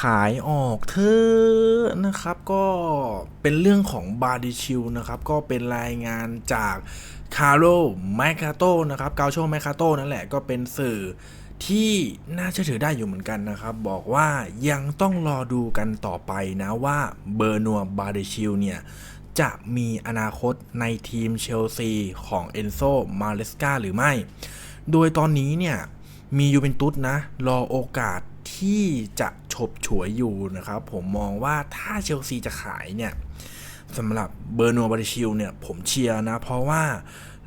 ขายออกเธอนะครับก็เป็นเรื่องของบาดิชิลนะครับก็เป็นรายงานจากคาร์โลแมคคาโตนะครับกาโชแมคคาโตนั่นแหละก็เป็นสื่อที่น่าเชื่อถือได้อยู่เหมือนกันนะครับ บอกว่ายังต้องรอดูกันต่อไปนะว่าเบอร์นัวบาดิชิลเนี่ยจะมีอนาคตในทีมเชลซีของเอนโซมาเลสกาหรือไม่ โดยตอนนี้เนี่ยมียูเวนตุสนะ รอโอกาส ที่จะฉบฉวยอยู่นะครับ ผมมองว่าถ้าเชลซีจะขายเนี่ยสำหรับเบอร์นัวบาริชิลเนี่ยผมเชียร์นะ เพราะว่า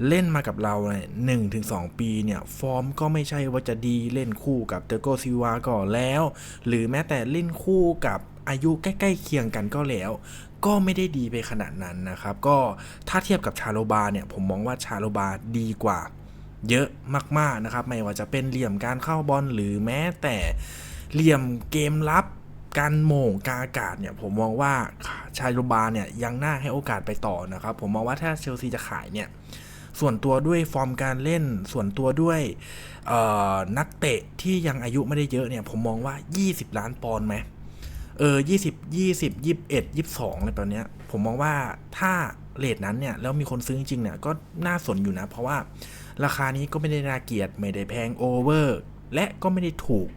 เล่นมากับเราเนี่ยหนึ่งถึงสองปีเนี่ย ฟอร์มก็ไม่ใช่ว่าจะดีเล่นคู่กับเตโกซิวาก่อนแล้ว หรือแม้แต่เล่นคู่กับอายุใกล้ ๆ เคียงกันก็แล้ว ก็ไม่ได้ดีไปขนาดนั้นนะครับ ก็ถ้าเทียบกับชาโลบาเนี่ย ผมมองว่าชาโลบาดีกว่า เยอะมากๆนะครับ ไม่ว่าจะเป็นเหลี่ยมการเข้าบอลหรือแม้แต่ เหลี่ยมเกมรับการโหม่งกาอากาศเนี่ยผมมองว่าชาโลบาเนี่ยยังน่าให้โอกาสไปต่อนะครับ ผมมองว่าถ้าเชลซีจะขายเนี่ยส่วนตัวด้วยฟอร์มการเล่นส่วนตัวด้วยนักเตะที่ยังอายุไม่ได้เยอะเนี่ยผมมองว่า 20 ล้านปอนด์ไหมเออยี่สิบยี่สิบยี่สิบเอ็ดยี่สิบสองอะไรแบบเนี้ย ผมมองว่าถ้าเลทนั้นเนี่ย แล้วมีคนซื้อจริงเนี่ย ก็น่าสนอยู่นะ เพราะว่าราคานี้ก็ไม่ได้น่าเกลียด ไม่ได้แพงโอเวอร์ และก็ไม่ได้ถูก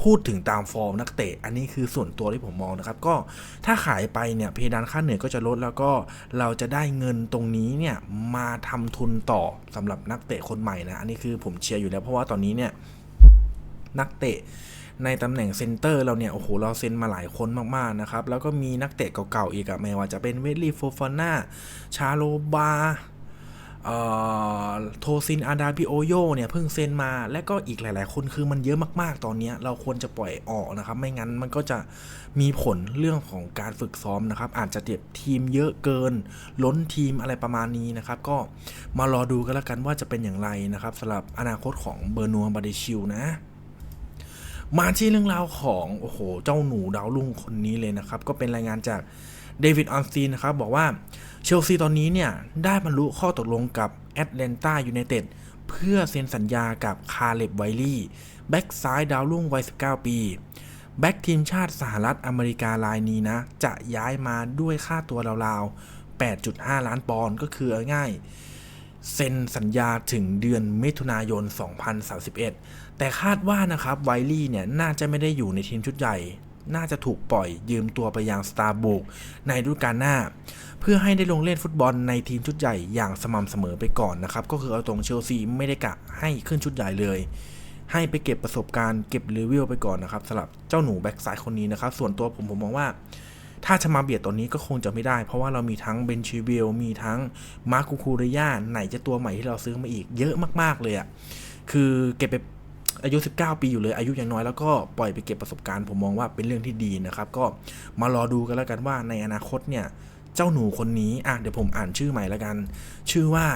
พูดถึงตามฟอร์มนักเตะ อันนี้คือส่วนตัวที่ผมมองนะครับ ก็ถ้าขายไปเนี่ยเพดานค่าเหนื่อยก็จะลดแล้วก็เราจะได้เงินตรงนี้เนี่ยมาทำทุนต่อสำหรับนักเตะคนใหม่นะ อันนี้คือผมเชียร์อยู่แล้วเพราะว่าตอนนี้เนี่ยนักเตะในตำแหน่งเซนเตอร์เราเนี่ย โอ้โห เราเซ็นมาหลายคนมาก ๆ นะครับ แล้วก็มีนักเตะเก่า ๆ อีกอะไม่ว่าจะเป็นเวลลี่โฟฟาน่า ชาโลบา โทซินอาดาบิโอโยเนี่ยเพิ่งเซ็นมา และก็อีกหลาย ๆ คนคือมันเยอะมาก ๆ ตอนนี้เราควรจะปล่อยออกนะครับ ไม่งั้นมันก็จะมีผลเรื่องของการฝึกซ้อมนะครับ อาจจะเจ็บทีมเยอะเกิน ล้นทีมอะไรประมาณนี้นะครับ ก็มารอดูกันแล้วกันว่าจะเป็นอย่างไรนะครับสำหรับอนาคตของเบอร์นัวบาเดชิลนะมาที่เรื่องราวของโอ้โหเจ้าหนูดาวรุ่งคนนี้เลยนะครับ ก็เป็นรายงานจาก เดวิดออนซีนนะครับบอกว่าเชลซีตอนนี้เนี่ยได้บรรลุข้อตกลงกับแอตแลนตายูไนเต็ดเพื่อเซ็นสัญญากับคาร์เลบไวลี่แบ็กซ้ายดาวรุ่งวัย 19 ปี แบ็กทีมชาติสหรัฐอเมริการายนี้นะ จะย้ายมาด้วยค่าตัวราวๆ 8.5 ล้านปอนด์ก็คือง่ายเซ็นสัญญาถึงเดือนมิถุนายน 2031 แต่คาดว่านะครับไวลี่เนี่ยน่าจะไม่ได้อยู่ในทีมชุดใหญ่ น่าจะถูกปล่อยยืมตัวไปยังสตาร์บุกในฤดูกาลหน้า เพื่อให้ได้ลงเล่นฟุตบอลในทีมชุดใหญ่อย่างสม่ำเสมอไปก่อนนะครับ ก็คือเอาตรงเชลซีไม่ได้กะให้ขึ้นชุดใหญ่เลย ให้ไปเก็บประสบการณ์เก็บรีวิวไปก่อนนะครับสำหรับเจ้าหนูแบ็กซ้ายคนนี้นะครับ ส่วนตัวผมผมมองว่า ถ้าจะมาเบียดตัวนี้ก็คงจะไม่ได้ เพราะว่าเรามีทั้งเบนชิวิลมีทั้งมาร์คูคูริยาไหนจะตัวใหม่ที่เราซื้อมาอีกเยอะมากๆเลยอะ่ะคือเก็บไป อายุ 19 ปีอยู่เลยอายุยังน้อยแล้วก็ปล่อยไปเก็บประสบการณ์ผมมองว่าเป็นเรื่องที่ดีนะครับ ก็มารอดูกันแล้วกันว่าในอนาคตเนี่ย เจ้าหนูคนนี้อะเดี๋ยวผมอ่านชื่อใหม่แล้วกัน ชื่อว่า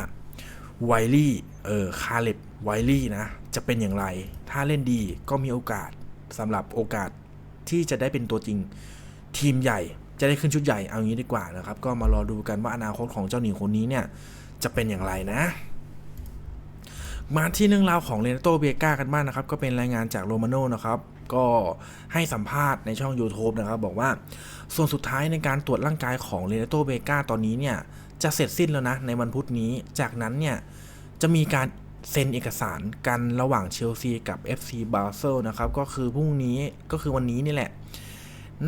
ไวลี่เออคาเล็บไวลี่นะ จะเป็นอย่างไร ถ้าเล่นดีก็มีโอกาสสำหรับโอกาสที่จะได้เป็นตัวจริงทีมใหญ่จะได้ขึ้นชุดใหญ่เอางี้ดีกว่านะครับ ก็มารอดูกันว่าอนาคตของเจ้าหนีคนนี้เนี่ยจะเป็นอย่างไรนะ มาที่เรื่องราวของเรนโตเบกากันบ้างนะครับ ก็เป็นรายงานจากโรมาโนนะครับก็ให้สัมภาษณ์ในช่อง YouTube นะครับ บอกว่าส่วนสุดท้ายในการตรวจร่างกายของเรนโตเบกาตอนนี้เนี่ย จะเสร็จสิ้นแล้วนะ ในวันพุธนี้ จากนั้นเนี่ย จะมีการเซ็นเอกสารกันระหว่างเชลซีกับ FC บาเซลนะครับ ก็คือพรุ่งนี้ก็คือวันนี้นี่แหละ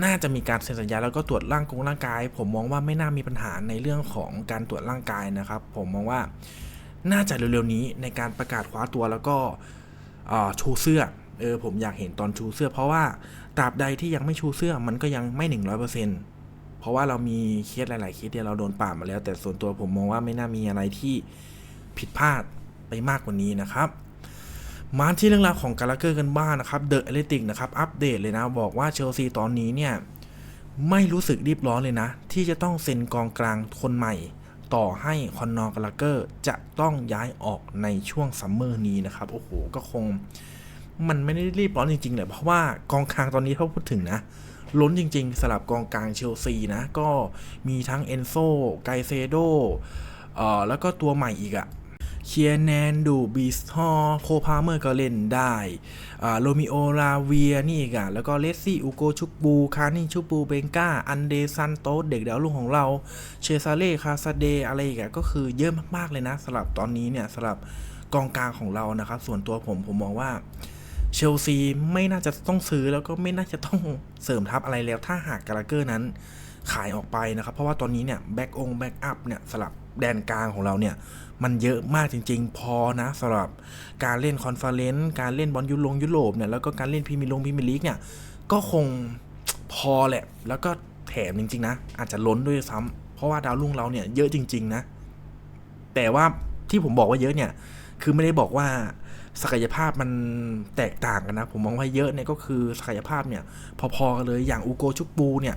น่าจะมีการเซ็นสัญญาแล้วก็ตรวจร่างกงร่างกาย ผมมองว่าไม่น่ามีปัญหาในเรื่องของการตรวจร่างกายนะครับ ผมมองว่า น่าจะเร็วๆนี้ในการประกาศคว้าตัวแล้วก็ชูเสื้อเออผมอยากเห็นตอนชูเสื้อ เพราะว่าตราบใดที่ยังไม่ชูเสื้อมันก็ยังไม่หนึ่งร้อยเปอร์เซ็นต์เพราะว่าเรามีเคสหลาย ๆ เคสที่เราโดนป่ามาแล้ว แต่ส่วนตัวผมมองว่าไม่น่ามีอะไรที่ผิดพลาดไปมากกว่านี้นะครับมาที่เรื่องราวของกาลาเกอร์กันบ้างนะครับเดอะเอเลติกนะครับอัปเดตเลยนะ บอกว่าเชลซีตอนนี้เนี่ย ไม่รู้สึกรีบร้อนเลยนะ ที่จะต้องเซ็นกองกลางคนใหม่ ต่อให้คอนนอร์กาลาเกอร์จะต้องย้ายออกในช่วงซัมเมอร์นี้นะครับ โอ้โห ก็คง มันไม่ได้รีบร้อนจริงๆเลยเพราะว่ากองกลางตอนนี้ถ้าพูดถึงนะ ล้นจริงๆสลับกองกลางเชลซีนะ ก็มีทั้งเอนโซไกเซโดเอ่อแล้วก็ตัวใหม่อีกอะ เคียแนนดูบีสฮอโคพาเมอร์ก็เล่นได้อ่าโรมิโอลาเวียนี่อีกอะแล้วก็เลสซี่อูโกชุกบูคานี่ชุกบูเบงกาอันเดซันโตสเด็กดาวรุ่งของเรา เชซาเล่คาซาเดอะไรอีกอะก็คือเยอะมากๆเลยนะสำหรับตอนนี้เนี่ยสำหรับกองกลางของเรานะครับ ส่วนตัวผมผมมองว่าเชลซีไม่น่าจะต้องซื้อแล้วก็ไม่น่าจะต้องเสริมทัพอะไรแล้วถ้าหากกาลาเกอร์นั้น ขายออกไปนะครับ เพราะว่าตอนนี้เนี่ยแบ็กองแบ็กอัพเนี่ยสลับแดนกลางของเราเนี่ยมันเยอะมากจริง ๆ พอนะสำหรับการเล่นคอนเฟอเรนซ์การเล่นบอลยุโรปยุโรปเนี่ยแล้วก็การเล่นพรีเมียร์ลงพรีเมียร์ลีกเนี่ยก็คงพอแหละ แล้วก็แถมจริง ๆ นะ อาจจะล้นด้วยซ้ำเพราะว่าดาวรุ่งเราเนี่ยเยอะจริง ๆ นะ แต่ว่าที่ผมบอกว่าเยอะเนี่ย คือไม่ได้บอกว่าศักยภาพมันแตกต่างกันนะ ผมมองว่าเยอะเนี่ยก็คือศักยภาพเนี่ย พอๆกันเลยอย่างอูโกชุกบูเนี่ย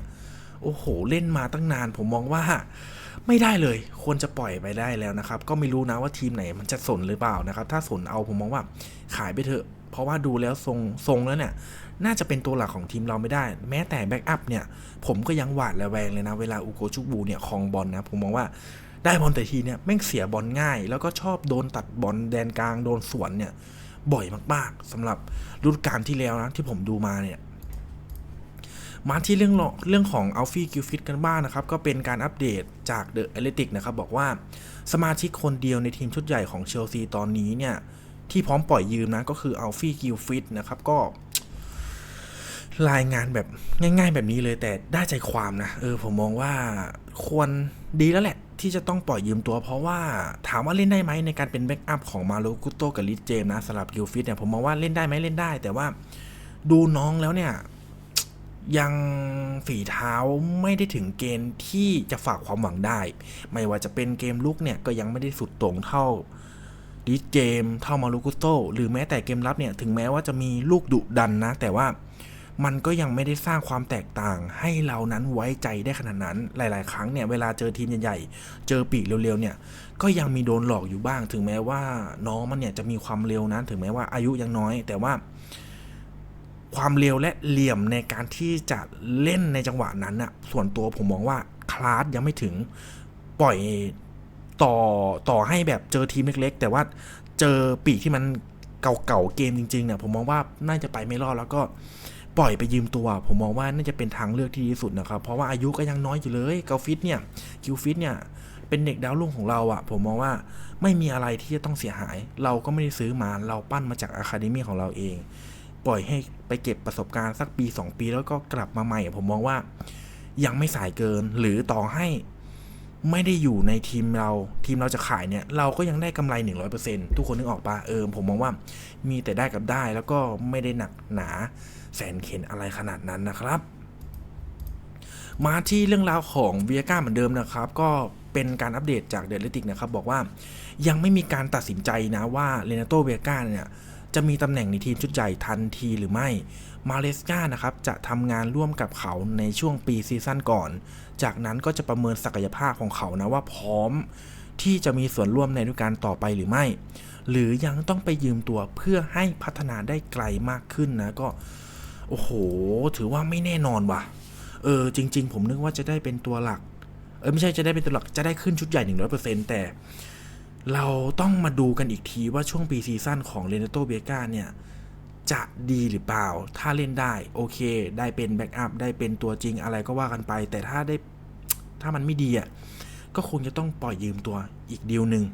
โอ้โห เล่นมาตั้งนาน ผมมองว่าไม่ได้เลย ควรจะปล่อยไปได้แล้วนะครับ ก็ไม่รู้นะว่าทีมไหนมันจะสนหรือเปล่านะครับ ถ้าสนเอาผมมองว่าขายไปเถอะเพราะว่าดูแล้วทรงทรงแล้วเนี่ยน่าจะเป็นตัวหลักของทีมเราไม่ได้ แม้แต่แบ็กอัพเนี่ยผมก็ยังหวาดระแวงเลยนะ เวลาอูโกชุกบูเนี่ยคลองบอลนะผมมองว่าได้บอลแต่ทีเนี่ยแม่งเสียบอลง่าย แล้วก็ชอบโดนตัดบอลแดนกลางโดนสวนเนี่ยบ่อยมากๆสำหรับฤดูกาลที่แล้วนะที่ผมดูมาเนี่ย มาที่เรื่องเรื่องของอัลฟี่กิลฟิตกันบ้างนะครับ ก็เป็นการอัปเดตจากเดอะแอตเลติกนะครับ บอกว่าสมาชิกคนเดียวในทีมชุดใหญ่ของเชลซีตอนนี้เนี่ย ที่พร้อมปล่อยยืมนะ ก็คืออัลฟี่กิลฟิตนะครับ ก็รายงานแบบง่าย ๆ แบบนี้เลยแต่ได้ใจความนะ เออ ผมมองว่าควรดีแล้วแหละ ที่จะต้องปล่อยยืมตัว เพราะว่าถามว่าเล่นได้ไหมในการเป็นแบ็กอัพของมาโลกุโตกับลิเจมนะสำหรับกิลฟิตเนี่ยผมมองว่าเล่นได้ไหมเล่นได้ แต่ว่าดูน้องแล้วเนี่ย ยังฝีเท้าไม่ได้ถึงเกณฑ์ที่จะฝากความหวังได้ ไม่ว่าจะเป็นเกมลุกเนี่ยก็ยังไม่ได้สุดโต่งเท่าดิสเจมเท่ามาลูกุโตหรือแม้แต่เกมรับเนี่ยถึงแม้ว่าจะมีลูกดุดันนะ แต่ว่ามันก็ยังไม่ได้สร้างความแตกต่างให้เรานั้นไว้ใจได้ขนาดนั้น หลาย ๆ ครั้งเนี่ยเวลาเจอทีมใหญ่ๆ เจอปีกเร็วๆเนี่ยก็ยังมีโดนหลอกอยู่บ้าง ถึงแม้ว่าน้องมันเนี่ยจะมีความเร็วนะถึงแม้ว่าอายุยังน้อย แต่ว่า ความเร็วและเหลี่ยมในการที่จะเล่นในจังหวะนั้นน่ะส่วนตัวผมมองว่าคลาสยังไม่ถึงปล่อยต่อต่อให้แบบเจอทีมเล็ก ๆ แต่ว่าเจอปีกที่มันเก่าๆเกมจริงๆเนี่ยผมมองว่าน่าจะไปไม่รอดแล้วก็ปล่อยไปยืมตัว ผมมองว่าน่าจะเป็นทางเลือกที่ดีสุดนะครับ เพราะว่าอายุก็ยังน้อยอยู่เลยเกาฟิตเนี่ยคิวฟิตเนี่ยเป็นเด็กดาวรุ่งของเราอะ่ะ ผมมองว่าไม่มีอะไรที่จะต้องเสียหาย เราก็ไม่ได้ซื้อมาเราปั้นมาจากอะคาเดมี่ของเราเอง ปล่อยให้ไปเก็บประสบการณ์สักปี 2 ปีแล้วก็กลับมาใหม่ ผมมองว่ายังไม่สายเกินหรือต่อให้ไม่ได้อยู่ในทีมเรา ทีมเราจะขายเนี่ย เราก็ยังได้กำไร 100%ทุกคนนึกออกปะเออ ผมมองว่ามีแต่ได้กับได้แล้วก็ไม่ได้หนักหนาแสนเข็นอะไรขนาดนั้นนะครับ มาที่เรื่องราวของเวียก้าเหมือนเดิมนะครับ ก็เป็นการอัปเดตจากเดลิติกนะครับ บอกว่ายังไม่มีการตัดสินใจนะว่าเรนาโตเวียก้าเนี่ย จะมีตำแหน่งในทีมชุดใหญ่ทันทีหรือไม่ มาเลสกานะครับจะทำงานร่วมกับเขาในช่วงปีซีซั่นก่อน จากนั้นก็จะประเมินศักยภาพของเขานะว่าพร้อม ที่จะมีส่วนร่วมในฤดูกาลต่อไปหรือไม่ หรือยังต้องไปยืมตัวเพื่อให้พัฒนาได้ไกลมากขึ้นนะก็ โอ้โห ถือว่าไม่แน่นอนว่ะ เออ จริง ๆ ผมนึกว่าจะได้เป็นตัวหลัก เออไม่ใช่จะได้เป็นตัวหลักจะได้ขึ้นชุดใหญ่100%แต่ เราต้องมาดูกันอีกทีว่าช่วงปีซีซั่นของเรนโตเบกาเนี่ย จะดีหรือเปล่า ถ้าเล่นได้โอเค ได้เป็นแบ็กอัพได้เป็นตัวจริงอะไรก็ว่ากันไป แต่ถ้าได้ถ้ามันไม่ดีอะก็คงจะต้องปล่อยยืมตัวอีกดีลหนึ่ง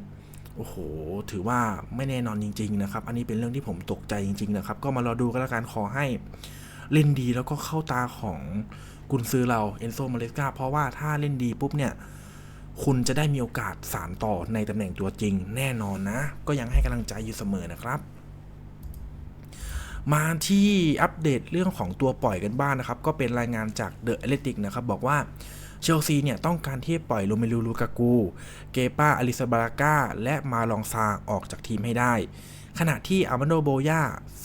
โอ้โห ถือว่าไม่แน่นอนจริง ๆ นะครับ อันนี้เป็นเรื่องที่ผมตกใจจริง ๆ นะครับ ก็มารอดูกันแล้วกันขอให้เล่นดีแล้วก็เข้าตาของกุนซือเราเอนโซมาเลสกาเพราะว่าถ้าเล่นดีปุ๊บเนี่ย คุณจะได้มีโอกาสสานต่อในตำแหน่งตัวจริง แน่นอนนะ ก็ยังให้กำลังใจอยู่เสมอนะครับมาที่อัปเดตเรื่องของตัวปล่อยกันบ้างนนะครับ ก็เป็นรายงานจากเดอะแอตเลติกนะครับ บอกว่าเชลซีเนี่ย ต้องการที่ปล่อยโรเมลูลูกากู เกปาอลิซาบาราก้า และมาลองซาออกจากทีมให้ได้ ขณะที่อามันโดโบยา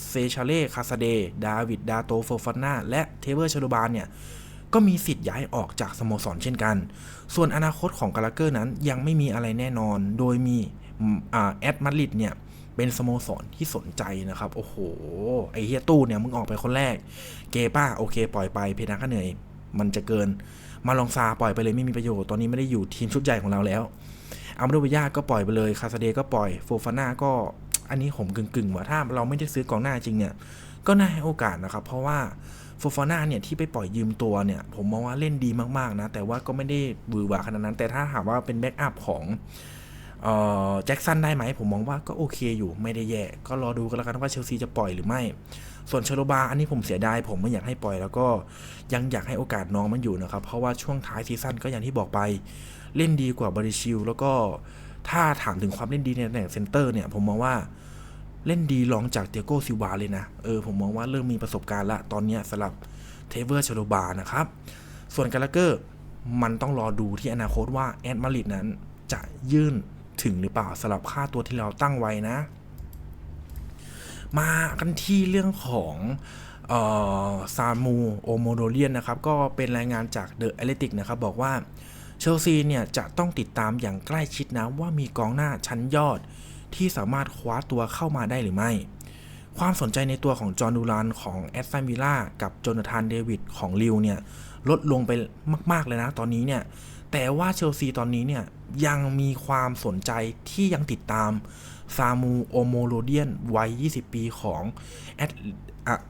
เซชาเล่ คาซาเด ดาวิด ดาโตโฟฟาน่า และเทเวอร์ชาลูบานเนี่ย ก็มีสิทธิ์ย้ายออกจากสโมสรเช่นกัน ส่วนอนาคตของกาลาเกอร์นั้นยังไม่มีอะไรแน่นอน โดยมีแอดมาดริดเนี่ยเป็นสโมสรที่สนใจนะครับ โอ้โห ไอเฮียตู้เนี่ยมึงออกไปคนแรก เกป้าโอเค ปล่อยไป เพดานค่าเหนื่อย มันจะเกิน มาลองซาปล่อยไปเลยไม่มีประโยชน์ ตอนนี้ไม่ได้อยู่ทีมชุดใหญ่ของเราแล้วอัมโดเบยาก็ปล่อยไปเลย คาซาเดก็ปล่อย โฟฟาน่าก็ อันนี้ผมกึ่งๆว่าถ้าเราไม่ได้ซื้อกองหน้าจริงเนี่ย ก็น่าให้โอกาสนะครับ เพราะว่า ฟฟาน่าเนี่ยที่ไปปล่อยยืมตัวเนี่ย ผมมองว่าเล่นดีมากๆนะ แต่ว่าก็ไม่ได้บือหวาขนาดนั้น แต่ถ้าหากว่าเป็นแบ็กอัพของเอ่อแจ็คสันได้ไหม ผมมองว่าก็โอเคอยู่ไม่ได้แย่ ก็รอดูกันแล้วกันว่าเชลซีจะปล่อยหรือไม่ ส่วนเชโลบาอันนี้ผมเสียดายผมไม่อยากให้ปล่อย แล้วก็ยังอยากให้โอกาสน้องมันอยู่นะครับ เพราะว่าช่วงท้ายซีซั่นก็อย่างที่บอกไป เล่นดีกว่าบริชิลแล้วก็ถ้าถามถึงความเล่นดีในตำแหน่งเซนเตอร์เนี่ยผมมองว่า เล่นดีรองจากเตียโกซิวาเลยนะ เออผมมองว่าเริ่มมีประสบการณ์ละตอนนี้สำหรับเทเวอร์ชโลบานะครับ ส่วนกาลาเกอร์มันต้องรอดูที่อนาคตว่าแอดมาริดนั้นจะยื่นถึงหรือเปล่าสำหรับค่าตัวที่เราตั้งไว้นะ มากันที่เรื่องของซามูโอโมโดเลียนนะครับ ก็เป็นรายงานจากเดอะแอตเลติกนะครับ บอกว่าเชลซีเนี่ยจะต้องติดตามอย่างใกล้ชิดนะว่ามีกองหน้าชั้นยอด ที่สามารถคว้าตัวเข้ามาได้หรือไม่ ความสนใจในตัวของจอห์นดูรานของแอสตันวิลล่ากับโจนาธานเดวิดของลิวเนี่ยลดลงไปมากๆเลยนะตอนนี้เนี่ยแต่ว่าเชลซีตอนนี้เนี่ยยังมีความสนใจที่ยังติดตามซามูโอโมโลเดียนวัย 20 ปีของแ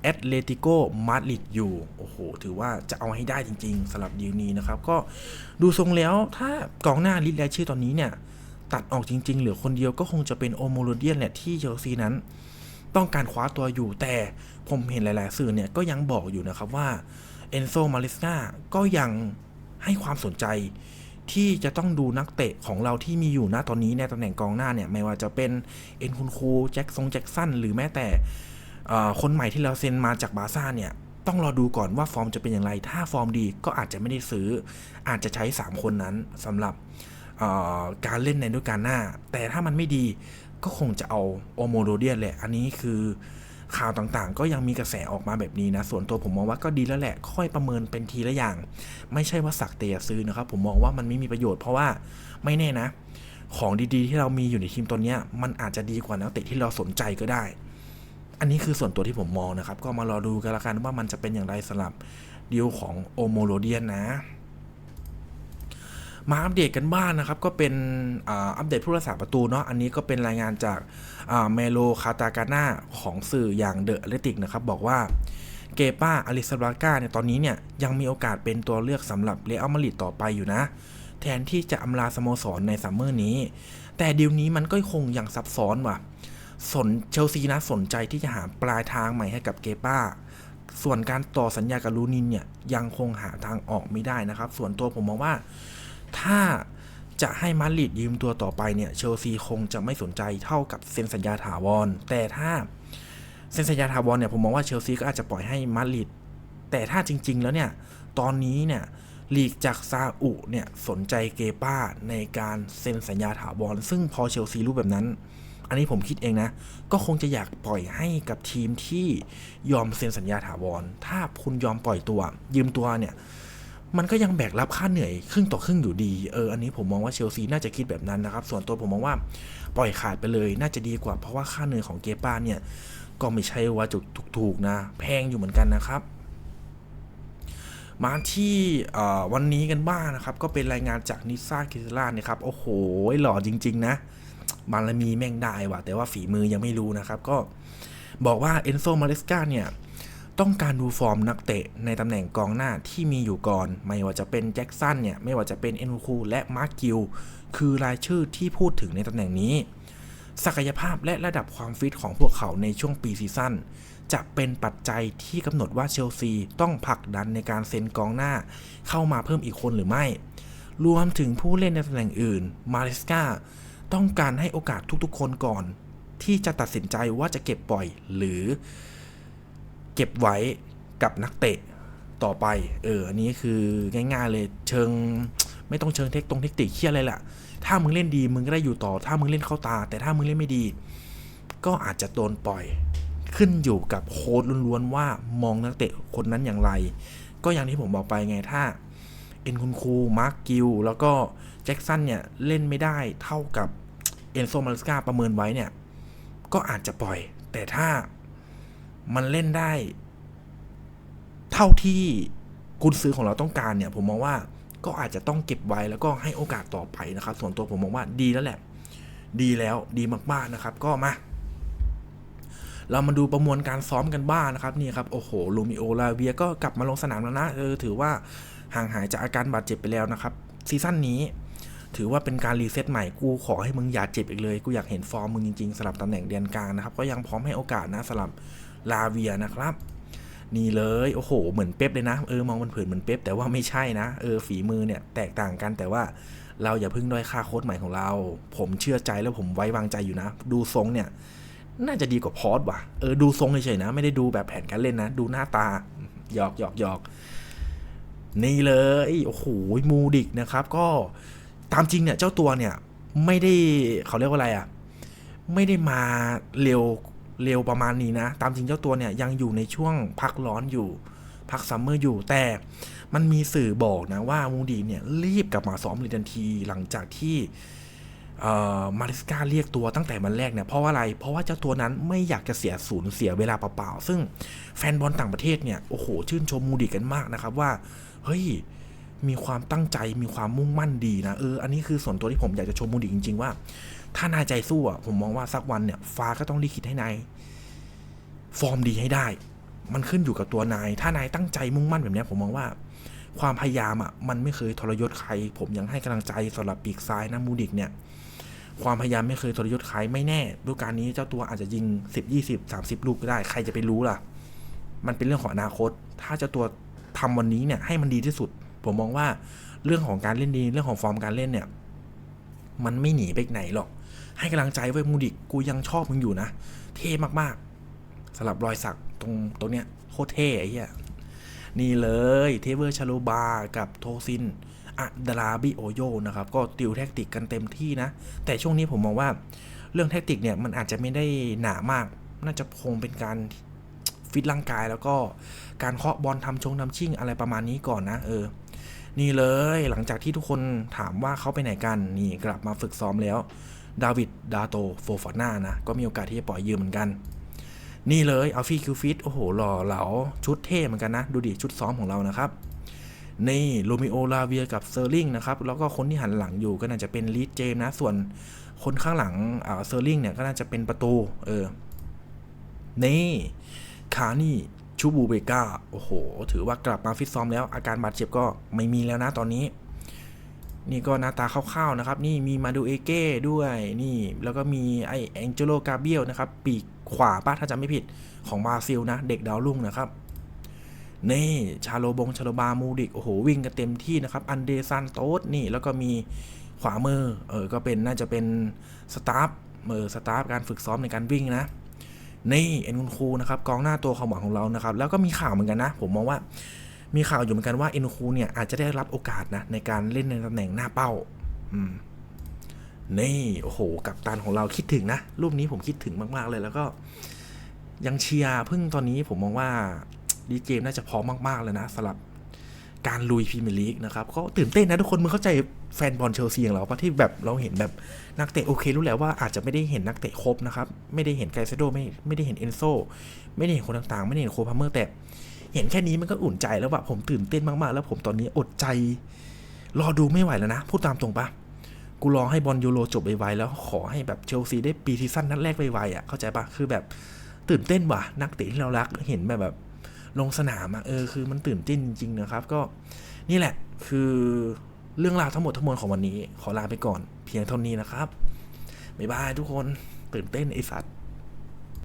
อตเลติโกมาดริดอยู่ โอ้โห ถือว่าจะเอาให้ได้จริง ๆสำหรับดีลนี้นะครับ ก็ดูทรงแล้วถ้ากองหน้าลิสแลชื่อตอนนี้เนี่ย ตัดออกจริง ๆ เหลือคนเดียวก็คงจะเป็นโอโมโลเดียนแหละที่เชลซีนั้น ต้องการคว้าตัวอยู่แต่ผมเห็นหลาย ๆ สื่อเนี่ยก็ยังบอกอยู่นะครับว่าเอนโซมาริสนาก็ยังให้ความสนใจที่จะต้องดูนักเตะของเราที่มีอยู่ณตอนนี้ในตำแหน่งกองหน้าเนี่ย ไม่ว่าจะเป็นเอ็นคุณคูแจ็คซงแจ็คสันหรือแม้แต่คนใหม่ที่เราเซ็นมาจากบาซ่าเนี่ย ต้องรอดูก่อนว่าฟอร์มจะเป็นอย่างไร ถ้าฟอร์มดีก็อาจจะไม่ได้ซื้อ อาจจะใช้ 3 คนนั้นสำหรับ การเล่นในฤดูกาลหน้า แต่ถ้ามันไม่ดีก็คงจะเอาโอโมโดเดียนแหละ อันนี้คือข่าวต่างๆ ก็ยังมีกระแสออกมาแบบนี้นะ ส่วนตัวผมมองว่าก็ดีแล้วแหละ ค่อยประเมินเป็นทีละอย่าง ไม่ใช่ว่าสักเตะซื้อนะครับ ผมมองว่ามันไม่มีประโยชน์เพราะว่าไม่แน่นะ ของดีๆ ที่เรามีอยู่ในทีมตัวนี้มันอาจจะดีกว่านักเตะที่เราสนใจก็ได้ อันนี้คือส่วนตัวที่ผมมองนะครับ ก็มารอดูกันละกันว่ามันจะเป็นอย่างไรสำหรับดีลของโอโมโลเดียนนะ มาอัปเดตกันบ้างนนะครับ ก็เป็นอัปเดตผู้รักษาประตูเนาะอันนี้ก็เป็นรายงานจากเมโลคาตากาน่าของสื่ออย่างเดอะเลติกนะครับ บอกว่าเกป้าอลิซาบาก้าเนี่ยตอนนี้เนี่ยยังมีโอกาสเป็นตัวเลือกสำหรับเรอัลมาดริดต่อไปอยู่นะ แทนที่จะอำลาสโมสรในซัมเมอร์นี้ แต่เดีลนี้มันก็คงยังซับซ้อนว่ะสนเชลซีนะสนใจที่จะหาปลายทางใหม่ให้กับเกป้า ส่วนการต่อสัญญากับลูนินเนี่ยยังคงหาทางออกไม่ได้นะครับ ส่วนตัวผมมองว่า ถ้าจะให้มาดริดยืมตัวต่อไปเนี่ยเชลซีคงจะไม่สนใจเท่ากับเซ็นสัญญาถาวร แต่ถ้าเซ็นสัญญาถาวรเนี่ยผมมองว่าเชลซีก็อาจจะปล่อยให้มาดริดแต่ถ้าจริง ๆ แล้วเนี่ยตอนนี้เนี่ยลีกจากซาอุเนี่ยสนใจเกป้าในการเซ็นสัญญาถาวร ซึ่งพอเชลซีรู้แบบนั้น อันนี้ผมคิดเองนะ ก็คงจะอยากปล่อยให้กับทีมที่ยอมเซ็นสัญญาถาวร ถ้าคุณยอมปล่อยตัว ยืมตัวเนี่ย มันก็ยังแบกรับค่าเหนื่อยครึ่งต่อครึ่งอยู่ดี เออ อันนี้ผมมองว่าเชลซีน่าจะคิดแบบนั้นนะครับ ส่วนตัวผมมองว่าปล่อยขาดไปเลยน่าจะดีกว่า เพราะว่าค่าเหนื่อยของเกป้าเนี่ย ก็ไม่ใช่ว่าจุดถูกๆนะ แพงอยู่เหมือนกันนะครับ มาที่วันนี้กันบ้างนะครับ ก็เป็นรายงานจากนิซ่าคิสลานี่ยครับ โอ้โห หล่อจริง ๆ นะบารมีแม่งได้ว่ะ แต่ว่าฝีมือยังไม่รู้นะครับ ก็บอกว่าเอนโซมาเลสกาเนี่ย ต้องการดูฟอร์มนักเตะในตำแหน่งกองหน้าที่มีอยู่ก่อน ไม่ว่าจะเป็นแจ็คสันเนี่ย ไม่ว่าจะเป็นเอ็นคูและมาร์กิลคือรายชื่อที่พูดถึงในตำแหน่งนี้ ศักยภาพและระดับความฟิตของพวกเขาในช่วงปีซีซั่นจะเป็นปัจจัยที่กำหนดว่าเชลซีต้องผลักดันในการเซ็นกองหน้า เข้ามาเพิ่มอีกคนหรือไม่ รวมถึงผู้เล่นในตำแหน่งอื่น มาริสกาต้องการให้โอกาสทุกๆคนก่อน ที่จะตัดสินใจว่าจะเก็บปล่อยหรือ เก็บไว้กับนักเตะต่อไป เออ อันนี้คือง่ายๆเลยเชิงไม่ต้องเชิงเทคตรงเทคนิคเคียอะไรแหละถ้ามึงเล่นดีมึงก็ได้อยู่ต่อ ถ้ามึงเล่นเข้าตา แต่ถ้ามึงเล่นไม่ดี ก็อาจจะโดนปล่อย ขึ้นอยู่กับโค้ดล้วนๆว่ามองนักเตะคนนั้นอย่างไร ก็อย่างที่ผมบอกไปไงถ้าเอ็นคุณครูมาร์กกิลแล้วก็แจ็คสันเนี่ยเล่นไม่ได้เท่ากับเอนโซมาริสกาประเมินไว้เนี่ย ก็อาจจะปล่อย แต่ถ้า มันเล่นได้ เท่าที่คุณซื้อของเราต้องการเนี่ย ผมมองว่าก็อาจจะต้องเก็บไว้แล้วก็ให้โอกาสต่อไปนะครับ ส่วนตัวผมมองว่าดีแล้วแหละ ดีแล้วดีมากๆนะครับ ก็มา เรามาดูประมวลการซ้อมกันบ้างนะครับนี่ครับโอ้โหลูมิโอลาเวียก็กลับมาลงสนามแล้วนะเออถือว่าห่างหายจากอาการบาดเจ็บไปแล้วนะครับซีซั่นนี้ถือว่าเป็นการรีเซ็ตใหม่กูขอให้มึงอย่าเจ็บอีกเลย กูอยากเห็นฟอร์มมึงจริงๆสำหรับตำแหน่งเดียนกลางนะครับ ก็ยังพร้อมให้โอกาสนะสำหรับ ลาเวียนะครับ นี่เลยโอ้โห เหมือนเป๊ปเลยนะ เออมองมันเผินเหมือนเป๊ปแต่ว่าไม่ใช่นะ เออฝีมือเนี่ยแตกต่างกันแต่ว่าเราอย่าเพิ่งด้อยค่าโค้ชใหม่ของเรา ผมเชื่อใจแล้วผมไว้วางใจอยู่นะ ดูทรงเนี่ย น่าจะดีกว่าพอสว่ะเออดูทรงเฉยๆนะ ไม่ได้ดูแบบแผนการเล่นนะ ดูหน้าตาหยอกหยอกหยอกนี่เลยโอ้โหมูดิกนะครับ ก็ตามจริงเนี่ยเจ้าตัวเนี่ยไม่ได้เขาเรียกว่าอะไรอะ่ะ ไม่ได้มาเร็ว เร็วประมาณนี้นะ ตามจริงเจ้าตัวเนี่ยยังอยู่ในช่วงพักร้อนอยู่ พักซัมเมอร์อยู่ แต่มันมีสื่อบอกนะว่ามูดีเนี่ยรีบกลับมาซ้อมเลยทันทีหลังจากที่มาริสกาเรียกตัวตั้งแต่วันแรกเนี่ยเพราะว่าอะไร เพราะว่าเจ้าตัวนั้นไม่อยากจะเสียศูนย์เสียเวลาเปล่าๆ ซึ่งแฟนบอลต่างประเทศเนี่ยโอ้โหชื่นชมมูดิกันมากนะครับว่า เฮ้ยมีความตั้งใจมีความมุ่งมั่นดีนะเอออันนี้คือส่วนตัวที่ผมอยากจะชมมูดิจริง ๆ ว่า ถ้านายใจสู้อะผมมองว่าสักวันเนี่ย ฟ้าก็ต้องรีคิดให้นายฟอร์มดีให้ได้ มันขึ้นอยู่กับตัวนาย ถ้านายตั้งใจมุ่งมั่นแบบนี้ผมมองว่า ความพยายามอะมันไม่เคยทรยศใคร ผมยังให้กำลังใจสำหรับปีกซ้ายนะมูดิกเนี่ย ความพยายามไม่เคยทรยศใครไม่แน่ดูกาลนี้เจ้าตัวอาจจะยิง 10 20 30 ลูกก็ได้ ใครจะไปรู้ล่ะ มันเป็นเรื่องของอนาคต ถ้าเจ้าตัวทำวันนี้เนี่ยให้มันดีที่สุด ผมมองว่าเรื่องของการเล่นดีเรื่องของฟอร์มการเล่นเนี่ย มันไม่หนีไปไหนหรอก ให้กำลังใจไว้มูดิกกูยังชอบมึงอยู่นะ เท่มากๆสำหรับรอยสักตรงตรงเนี้ยโคตรเท่ไอ้เหี้ยนี่เลยเทเวอร์ชาโลบากับโทซินอะดาราบิโอโยนะครับ ก็ติวแท็กติกกันเต็มที่นะ แต่ช่วงนี้ผมมองว่าเรื่องแท็กติกเนี่ยมันอาจจะไม่ได้หนามาก น่าจะคงเป็นการฟิตร่างกายแล้วก็การเคาะบอลทำชงทำชิ่งอะไรประมาณนี้ก่อนนะ เออ นี่เลยหลังจากที่ทุกคนถามว่าเขาไปไหนกัน นี่กลับมาฝึกซ้อมแล้วดาวิดดาโตโฟฟาน่านะ ก็มีโอกาสที่จะปล่อยยืมเหมือนกัน นี่เลยอัลฟี่คิวฟิตโอ้โหหล่อเหลาชุดเท่เหมือนกันนะ ดูดิชุดซ้อมของเรานะครับนี่โรมิโอลาเวียกับเซอร์ลิงนะครับ แล้วก็คนที่หันหลังอยู่ก็น่าจะเป็นลีดเจมนะ ส่วนคนข้างหลังอ่าเซอร์ลิงเนี่ยก็น่าจะเป็นประตู เออ นี่ คานี่ ชูบูเบกาโอ้โห ถือว่ากลับมาฟิตซ้อมแล้ว อาการบาดเจ็บก็ไม่มีแล้วนะตอนนี้ นี่ก็หน้าตาคร่าวๆนะครับ นี่มีมาดูเอเก้ด้วยนี่ แล้วก็มีไอแองเจโลกาเบียลนะครับ ปีกขวาป้าถ้าจำไม่ผิดของบราซิลนะ เด็กดาวรุ่งนะครับนี่ชาโลบงชาโลบามูดิกโอ้โหวิ่งกันเต็มที่นะครับ อันเดซันโตสนี่แล้วก็มีขวามือเออก็เป็นน่าจะเป็นสตาฟเออสตาฟการฝึกซ้อมในการวิ่งนะ นี่เอ็นคุณคูนะครับกองหน้าตัวความหวังของเรานะครับ แล้วก็มีข่าวเหมือนกันนะ ผมมองว่า มีข่าวอยู่เหมือนกันว่าเอ็นคูเนี่ยอาจจะได้รับโอกาสนะในการเล่นในตำแหน่งหน้าเป้า อืมนี่โอ้โห กับตันของเราคิดถึงนะ รูปนี้ผมคิดถึงมาก ๆ เลยแล้วก็ ยังเชียร์เพิ่งตอนนี้ผมมองว่าดีเจมน่าจะพร้อมมาก ๆ เลยนะสำหรับ การลุยพรีเมียร์ลีกนะครับก็ตื่นเต้นนะทุกคนมึงเข้าใจแฟนบอลเชลซีอย่างเราปะที่แบบเราเห็นแบบนักเตะโอเครู้แล้วว่าอาจจะไม่ได้เห็นนักเตะครบนะครับ ไม่ได้เห็นไกเซโดไม่ไม่ได้เห็นเอนโซไม่ได้เห็นคนต่างๆ ไม่ได้เห็นโคพาเมอร์แต่ เห็นแค่นี้มันก็อุ่นใจแล้วว่าผมตื่นเต้นมากๆ แล้วผมตอนนี้อดใจ รอดูไม่ไหวแล้วนะพูดตามตรงปะกูรอให้บอลยูโรจบไวๆแล้วขอให้แบบเชลซีได้ปีซีซั่นนัดแรกไวๆอะเข้าใจปะคือแบบตื่นเต้นว่ะนักเตะที่เรารักเห็นแบบแบบ ลงสนามอะเออคือมันตื่นเต้นจริงๆนะครับ ก็นี่แหละคือเรื่องราวทั้งหมดทั้งมวลของวันนี้ ขอลาไปก่อน เพียงเท่านี้นะครับบ๊ายบายทุกคนตื่นเต้นไอ้สัตว์